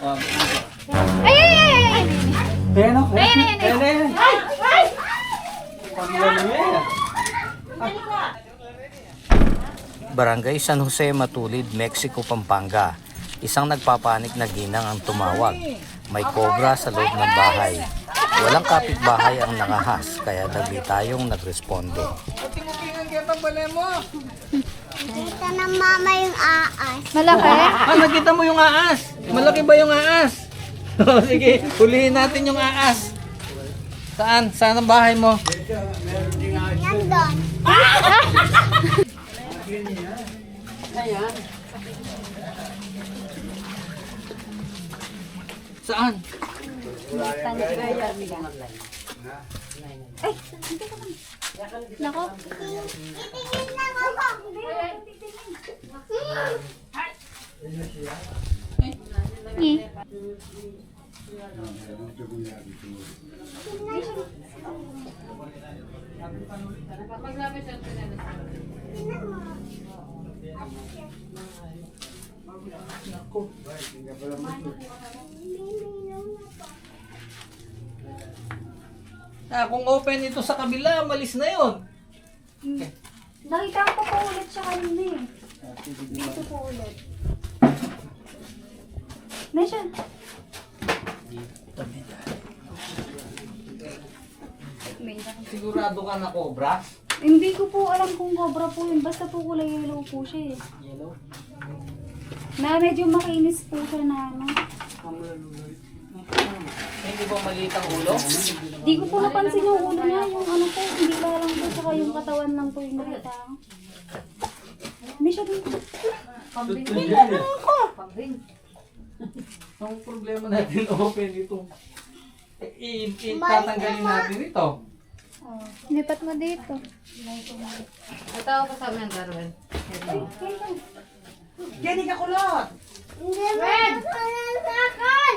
Ay, ay, ay, ay, ay. Ayan o. Ayan, ayan, ayan. Mo yan. Barangay San Jose Matulid, Mexico, Pampanga. Isang nagpapanik na ginang ang tumawag. May cobra sa loob ng bahay. Walang kapitbahay ang nangahas, kaya dagli tayong nagresponde. Tingin-tingin kita balay mo. Kita ng mama yung aas. Malaki? Ah, nakita mo yung aas. Malaki ba yung aas? Oh, Sige, hulihin natin yung aas. Saan? Saan ang bahay mo? Nandun. Saan? Nako. Titingin lang ako. Eh. Ah, kung open ito sa kabila, malis na yun. Nakita ko po ulit siya kanina eh. Dito po ulit. Nasaan? May Sigurado ka na cobra? Hindi ko po alam kung cobra po yun. Basta po kulay yellow po siya eh. Yellow. Na medyo makinis po siya na ano. Hindi ba maliit ang ulo? Di ko po napansin yung ulo niya. Yung ano po, hindi pa lang po. Saka yung katawan lang po yung nakita. Hindi siya dito. Ang problema natin open ito. Eh, i- i- tatanggalin natin ito. Oh, lipat mo dito. Ito ako kasama yung Darwin. Hindi mo Red! sa akin!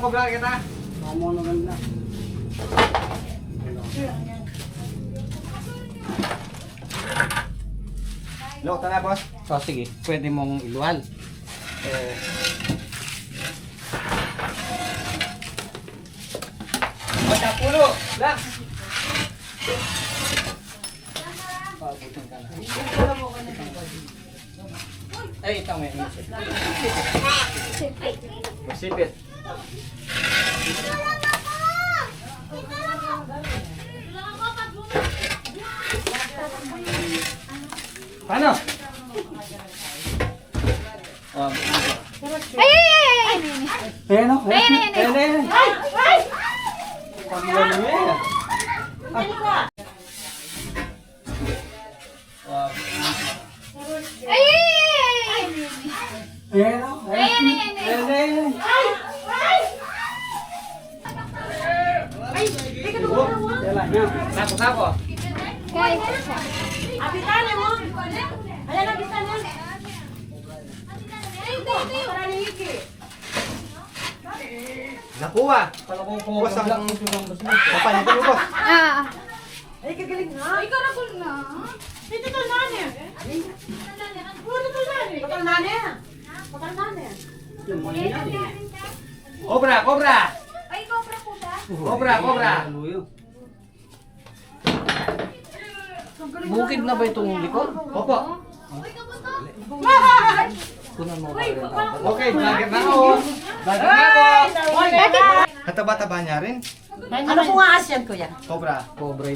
Kita cobra kita. Lo, tara boss. So, sige, pwede mong iluwal. Eh, Basta pulo! Lax! Pabutin ka na. Ay, ikaw may isip. Masipit. Paano? Oh, Ay, ay, ay, ay, ay. Ayan o. Ayan, ayan, ayan. Ayan, ayan. Pangyan mo yan. Ah. Wala na. Sako, sako. Guys, Nakuha. Pala kung pumapag lang. Papalit mo boss. ah. Cobra, cobra. Ay, cobra po ba? Cobra, cobra. Bukid na ba itong likod? Opo. Kunan mo ba Okay, vlogger na ako. Vlogger na ako. Kataba-taba niya rin. Ano po nga asyan ko yan? Cobra. Cobra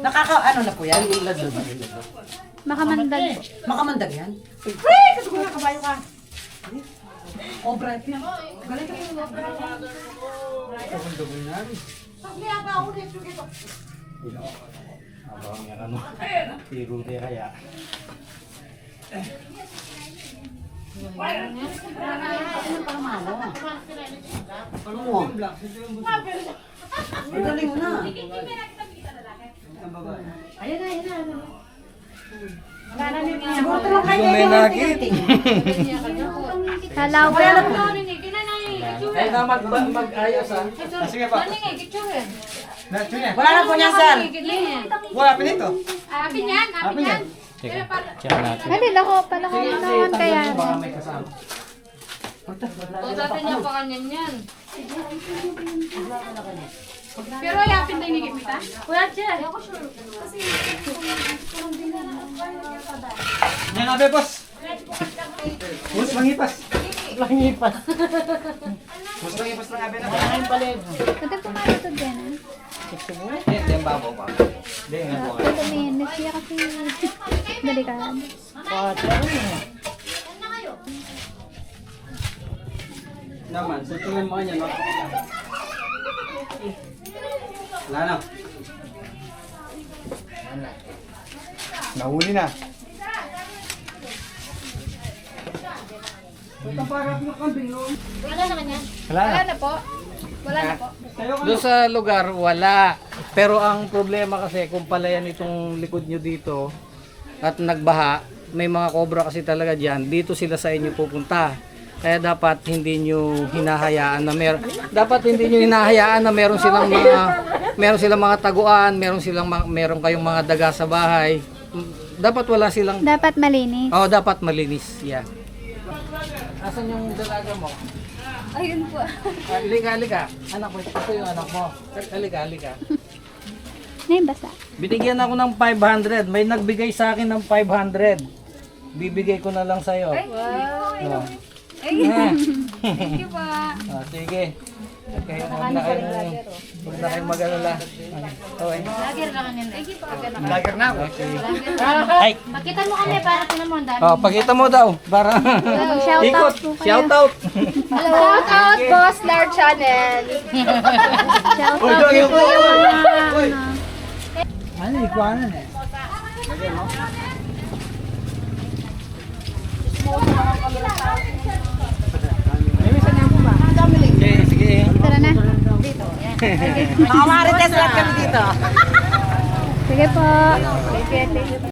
Nakaka, ano na po yan? Makamandag. Makamandag yan? Wait! Kasi nga kabayo ka. Obra. Galing ka po. Abang yan ano. Tiro de kaya. Ano mo? Magaling mo na. Ayan na, ayan na. Siguro tulong kayo May nakit. Halaw Kaya ka. na Ay na mag mag-ayos ah. Sige pa. Wala na po niya, sir. Wala pinito. Apin yan, apin yan. Sige. Check natin. Dali, lako, palako naman kaya. Baka may kasama. O, dati niya pa kanyan yan. Pero yapin na inigit kita? Kuya, Che. Yan abe boss. Bus mangipas. Mangipas. Bus mangipas lang abe na. Pwede pumalit to dyan. Eh, yan babaw pa. Hindi nga po. Pwede may siya kasi delikado. Naman, sa tingin mo kanya, no? Wala na. Nahuli na. Wala na kanya. Wala na. Wala na po. Wala na po. Doon sa lugar, wala. Pero ang problema kasi, kung palayan itong likod nyo dito at nagbaha, may mga cobra kasi talaga dyan, dito sila sa inyo pupunta. Kaya dapat hindi nyo hinahayaan na mer dapat hindi nyo hinahayaan na meron silang mga meron silang mga taguan, meron silang ma- meron kayong mga daga sa bahay. Dapat wala silang Dapat malinis. Oh, dapat malinis. Yeah. Asan yung dalaga mo? Ayun po. Ah, Halika, halika. Anak mo, ito yung anak mo. Halika, halika. Ngayon basa. Binigyan ako ng 500. May nagbigay sa akin ng 500. Bibigay ko na lang sa'yo. Wow. Ay, Thank you po. Ah, sige. Okay, huwag na kayong, huwag na kayong mag-alala. Okay. Lager lang you po. Lager na. Okay. Ay, Pakita mo kami para tinan mo ang dami. oh, pakita mo daw. Para Shout ikot. out po. Shout out. Shout out, Boss Lar Channel. Shout out po yung mga ano. Ikuanan eh. Sige, sige. Tara na. Mga marites lahat kami dito. Sige po.